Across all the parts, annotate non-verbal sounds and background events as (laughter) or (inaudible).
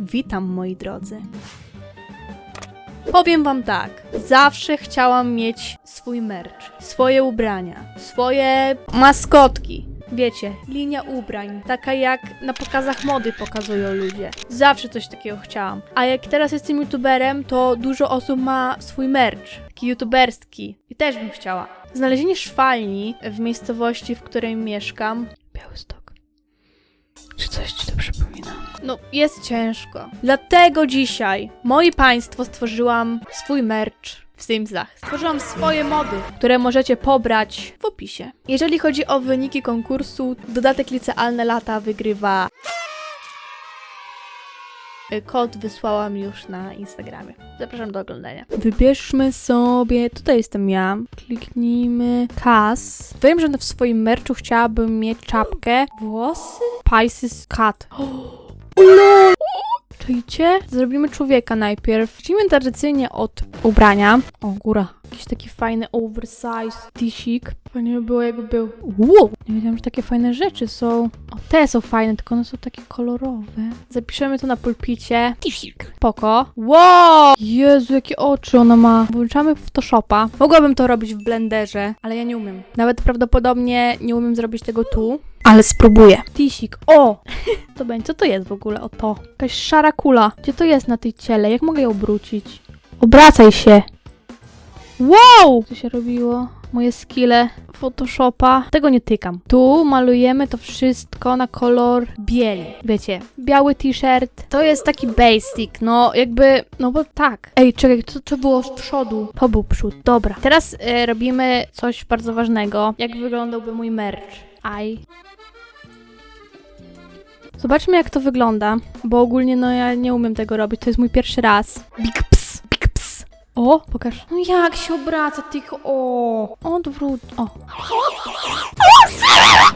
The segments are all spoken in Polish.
Witam moi drodzy. Powiem wam tak, zawsze chciałam mieć swój merch, swoje ubrania, swoje maskotki. Wiecie, linia ubrań, taka jak na pokazach mody pokazują ludzie. Zawsze coś takiego chciałam. A jak teraz jestem youtuberem, to dużo osób ma swój merch, taki youtuberski. I też bym chciała. Znalezienie szwalni w miejscowości, w której mieszkam. Białystok. Czy coś ci to przypomina? No, jest ciężko. Dlatego dzisiaj, moi państwo, stworzyłam swój merch w Simsach. Stworzyłam swoje mody, które możecie pobrać w opisie. Jeżeli chodzi o wyniki konkursu, dodatek licealne lata wygrywa. Kod wysłałam już na Instagramie. Zapraszam do oglądania. Wybierzmy sobie. Tutaj jestem ja. Kliknijmy kas. Wiem, że w swoim merchu chciałabym mieć czapkę, włosy, Pisces cat. (gasps) Lol! Zrobimy człowieka najpierw. Zacznijmy tradycyjnie od ubrania. O, góra. Jakiś taki fajny oversize t-shirt. Fajnie by było jakby był. Wow! Nie wiedziałam, że takie fajne rzeczy są. O, te są fajne, tylko one są takie kolorowe. Zapiszemy to na pulpicie. T-shirt. Poko. Wow! Jezu, jakie oczy ona ma. Włączamy Photoshopa. Mogłabym to robić w Blenderze, ale ja nie umiem. Nawet prawdopodobnie nie umiem zrobić tego tu. Ale spróbuję. Tisik. O! (laughs) to będzie. Co to jest w ogóle? O to. Jakaś szara kula. Gdzie to jest na tej ciele? Jak mogę ją obrócić? Obracaj się! Wow! Co się robiło? Moje skille Photoshopa. Tego nie tykam. Tu malujemy to wszystko na kolor bieli. Wiecie, biały t-shirt. To jest taki basic, no jakby, no bo tak. Ej, czekaj, co to było z przodu? To był przód, dobra. Teraz e, robimy coś bardzo ważnego. Jak wyglądałby mój merch? Aj. Zobaczmy jak to wygląda, bo ogólnie no ja nie umiem tego robić, to jest mój pierwszy raz. Big. O, pokaż. No jak się obraca, tylko o. Odwróć, o.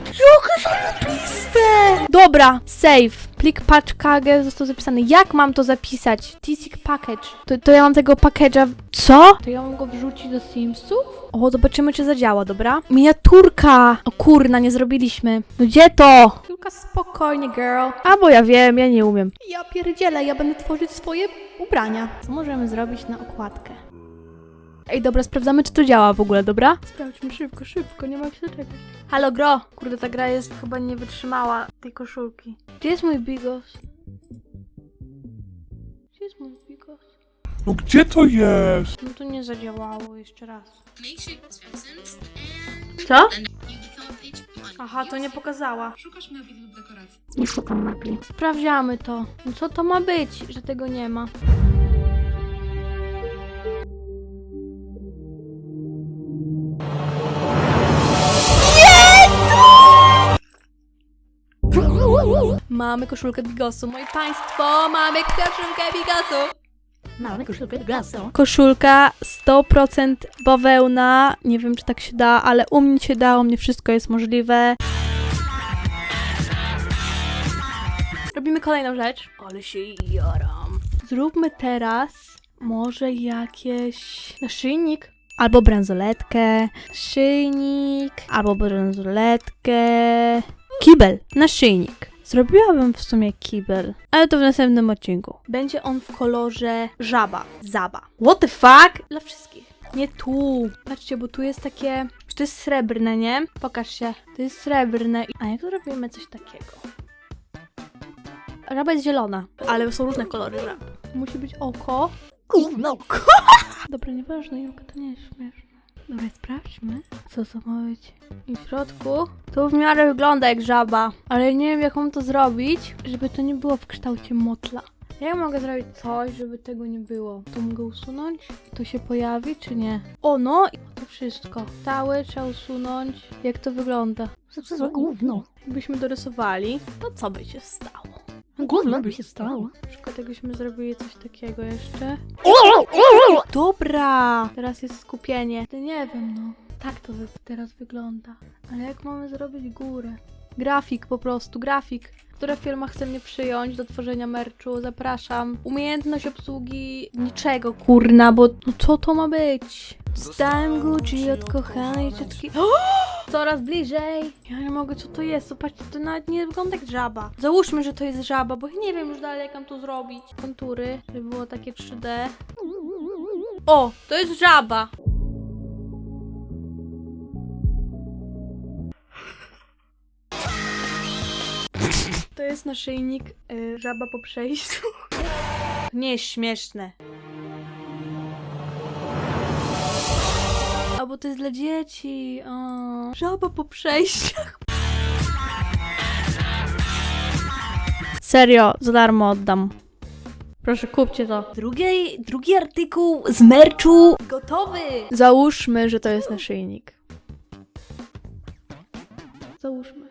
Jakie zarobiste! Dobra, save. Plik paczkage został zapisany. Jak mam to zapisać? Tisik package. To, to ja mam tego package'a. w- Co? To ja mam go wrzucić do Simsów? O, zobaczymy, czy zadziała, dobra? Miniaturka! O kurna, nie zrobiliśmy. No gdzie to? Tylko spokojnie, girl. A, bo ja wiem, ja nie umiem. Ja pierdzielę, ja będę tworzyć swoje ubrania. Co możemy zrobić na okładkę? Ej, dobra, sprawdzamy, czy to działa w ogóle, dobra? Sprawdźmy szybko, szybko, nie ma się czekać. Halo, gro! Kurde, ta gra jest chyba nie wytrzymała tej koszulki. Gdzie jest mój bigos? Gdzie jest mój bigos? No gdzie to jest? No to nie zadziałało, jeszcze raz. Co? Aha, to nie pokazała. Szukasz mebli lub dekoracji. Nie szukam mebli. Sprawdziamy to. No co to ma być, że tego nie ma? Mamy koszulkę Bigosu, moi państwo, mamy koszulkę Bigosu. Mamy koszulkę glasu. Koszulka 100% bawełna. Nie wiem, czy tak się da, ale u mnie się da, u mnie wszystko jest możliwe. Robimy kolejną rzecz. Ale się jaram. Zróbmy teraz może jakieś naszyjnik. Albo bransoletkę, szyjnik, albo bransoletkę. Kibel, naszyjnik. Zrobiłabym w sumie kibel, ale to w następnym odcinku. Będzie on w kolorze żaba, zaba. What the fuck? Dla wszystkich. Nie tu. Patrzcie, bo tu jest takie... To jest srebrne, nie? Pokaż się. To jest srebrne. A jak zrobimy coś takiego? Żaba jest zielona, ale są różne kolory żab. Musi być oko. Gówno. Dobra, nieważne, Julka, to nie jest śmieszne. Dobra, sprawdźmy, co to ma być. I w środku to w miarę wygląda jak żaba, ale nie wiem jak mam to zrobić, żeby to nie było w kształcie motla. Jak mogę zrobić coś, żeby tego nie było? To mogę usunąć? To się pojawi, czy nie? O, no i to wszystko. Cały trzeba usunąć. Jak to wygląda? Co to za gówno? Jakbyśmy dorysowali, to co by się stało? Gówno by się stało. Na przykład jakbyśmy zrobili coś takiego jeszcze. Dobra! Teraz jest skupienie. To nie wiem, no. Tak to wy- teraz wygląda. Ale jak mamy zrobić górę? Grafik po prostu, grafik. Która firma chce mnie przyjąć do tworzenia merchu? Zapraszam. Umiejętność obsługi niczego, kurna, bo no co to ma być? Dostałem Gucci od kochanej ciotki. (gasps) Coraz bliżej. Ja nie mogę, co to jest. Zobaczcie, to nawet nie wygląda jak żaba. Załóżmy, że to jest żaba, bo nie wiem już dalej, jak mam to zrobić. Kontury, żeby było takie 3D. O, to jest żaba. Jest naszyjnik y, żaba po przejściu. (laughs) Nie jest śmieszne. A bo to jest dla dzieci. O. Żaba po przejściach. Serio, za darmo oddam. Proszę, kupcie to. Drugi, drugi artykuł z merchu gotowy. Załóżmy, że to jest naszyjnik. Załóżmy.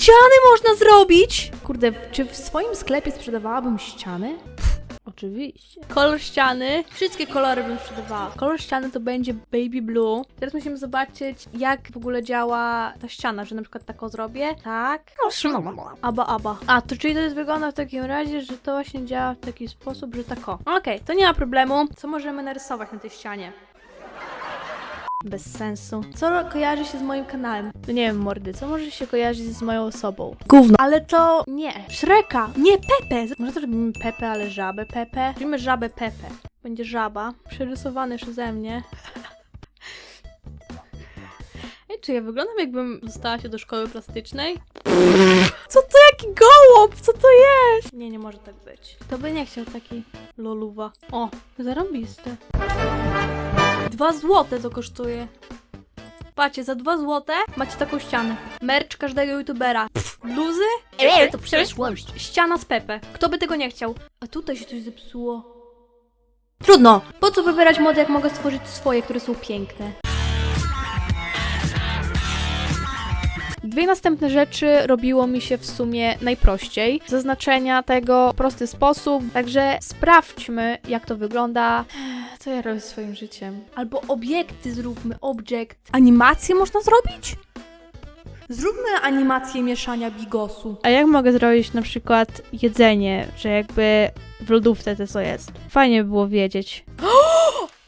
Ściany można zrobić! Kurde, czy w swoim sklepie sprzedawałabym ściany? Pff, Oczywiście. Kolor ściany. Wszystkie kolory bym sprzedawała. Kolor ściany to będzie baby blue. Teraz musimy zobaczyć, jak w ogóle działa ta ściana, że na przykład taką zrobię. Tak. Aba, aba. A, to czyli to jest wygląda w takim razie, że to właśnie działa w taki sposób, że tak o. Okej, to nie ma problemu. Co możemy narysować na tej ścianie? Bez sensu. Co kojarzy się z moim kanałem? No nie wiem, mordy, co może się kojarzyć z moją osobą? Gówno. Ale to nie. Szreka. Nie, Pepe. Może to robimy Pepe, ale żabę Pepe. Robimy żabę Pepe. Będzie żaba. Przerysowany przeze mnie. (laughs) Ej, czy ja wyglądam jakbym dostała się do szkoły plastycznej? Co to jaki gołąb? Co to jest? Nie, nie może tak być. To by nie chciał taki loluwa. O, zarąbiste. Dwa złote to kosztuje. Patrzcie, za dwa złote macie taką ścianę. Merch każdego youtubera. Bluzy? Ej, to przeszłość. Ściana z Pepe. Kto by tego nie chciał? A tutaj się coś zepsuło. Trudno. Po co wybierać mody, jak mogę stworzyć swoje, które są piękne? Dwie następne rzeczy robiło mi się w sumie najprościej. Zaznaczenia tego w prosty sposób, także sprawdźmy, jak to wygląda. Co ja robię swoim życiem? Albo obiekty zróbmy, object. Animację można zrobić? Zróbmy animację mieszania bigosu. A jak mogę zrobić na przykład jedzenie, że jakby w lodówce to co jest? Fajnie by było wiedzieć. (gasps) (gasps)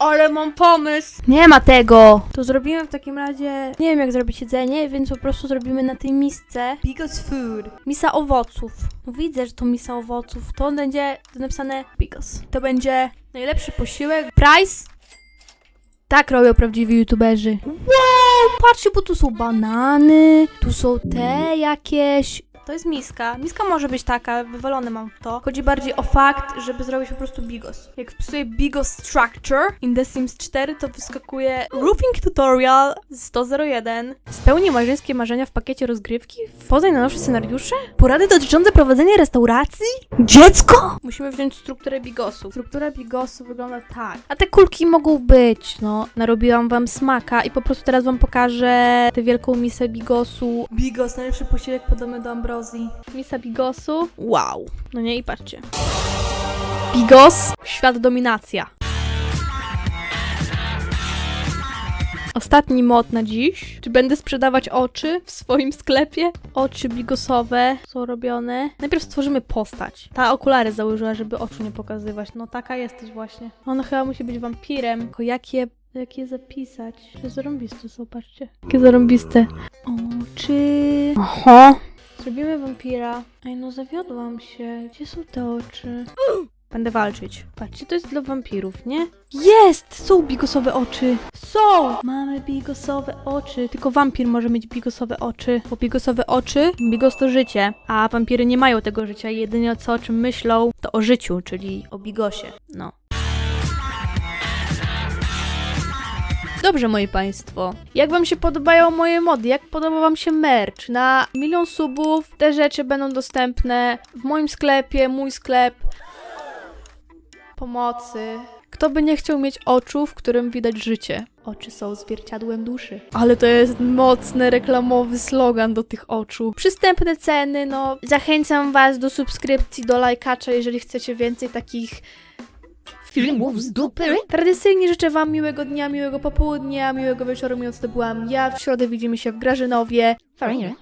Ale mam pomysł! Nie ma tego! To zrobimy w takim razie. Nie wiem, jak zrobić jedzenie, więc po prostu zrobimy na tej misce Bigos Food. Misa owoców. No widzę, że to misa owoców. To będzie to napisane Bigos. To będzie najlepszy posiłek. Price? Tak robią prawdziwi youtuberzy. Wow! Patrzcie, bo tu są banany, tu są te jakieś. To jest miska. Miska może być taka, wywalone mam w to. Chodzi bardziej o fakt, żeby zrobić po prostu bigos. Jak wpisuję bigos structure in The Sims 4, to wyskakuje roofing tutorial 101. Spełnij marzyńskie marzenia w pakiecie rozgrywki? Poznaj najnowsze scenariusze? Porady dotyczące prowadzenia restauracji? Dziecko? Musimy wziąć strukturę bigosu. Struktura bigosu wygląda tak. A te kulki mogą być, no. Narobiłam wam smaka i po prostu teraz wam pokażę tę wielką misę bigosu. Bigos, najlepszy posiłek podobny do ambrozji. Misa bigosu. Wow. No nie, i patrzcie. Bigos, świat dominacja. Ostatni mod na dziś. Czy będę sprzedawać oczy w swoim sklepie? Oczy bigosowe są robione. Najpierw stworzymy postać. Ta okulary założyła, żeby oczu nie pokazywać. No taka jesteś właśnie. Ona chyba musi być wampirem. Tylko jak je, jak je zapisać? Czy zarąbiste są, patrzcie. Jakie zarąbiste. Oczy. Oho. Zrobimy wampira. Ej, no zawiodłam się. Gdzie są te oczy? Będę walczyć. Patrzcie, to jest dla wampirów, nie? Jest! Są bigosowe oczy! Są! Mamy bigosowe oczy. Tylko wampir może mieć bigosowe oczy. Bo bigosowe oczy, bigos to życie. A wampiry nie mają tego życia. Jedynie co o czym myślą, to o życiu, czyli o bigosie. No. Dobrze, moi Państwo. Jak Wam się podobają moje mody? Jak podoba Wam się merch? Na milion subów te rzeczy będą dostępne w moim sklepie, mój sklep. Pomocy. Kto by nie chciał mieć oczu, w którym widać życie? Oczy są zwierciadłem duszy. Ale to jest mocny reklamowy slogan do tych oczu. Przystępne ceny, no. Zachęcam Was do subskrypcji, do lajkacza, jeżeli chcecie więcej takich Filmów z dupy. Tradycyjnie życzę Wam miłego dnia, miłego popołudnia, miłego wieczoru, mówiąc to byłam ja. W środę widzimy się w Grażynowie. Fajnie.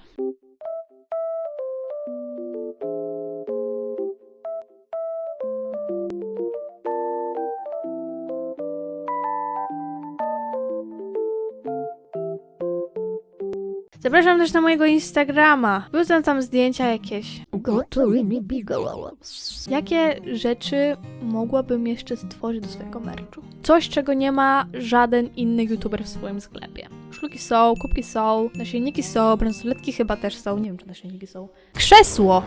Zapraszam też na mojego Instagrama. Wrzucam tam zdjęcia jakieś. Jakie rzeczy mogłabym jeszcze stworzyć do swojego merchu? Coś, czego nie ma żaden inny youtuber w swoim sklepie. Szluki są, kubki są, nasienniki są, bransoletki chyba też są. Nie wiem, czy nasienniki są. Krzesło!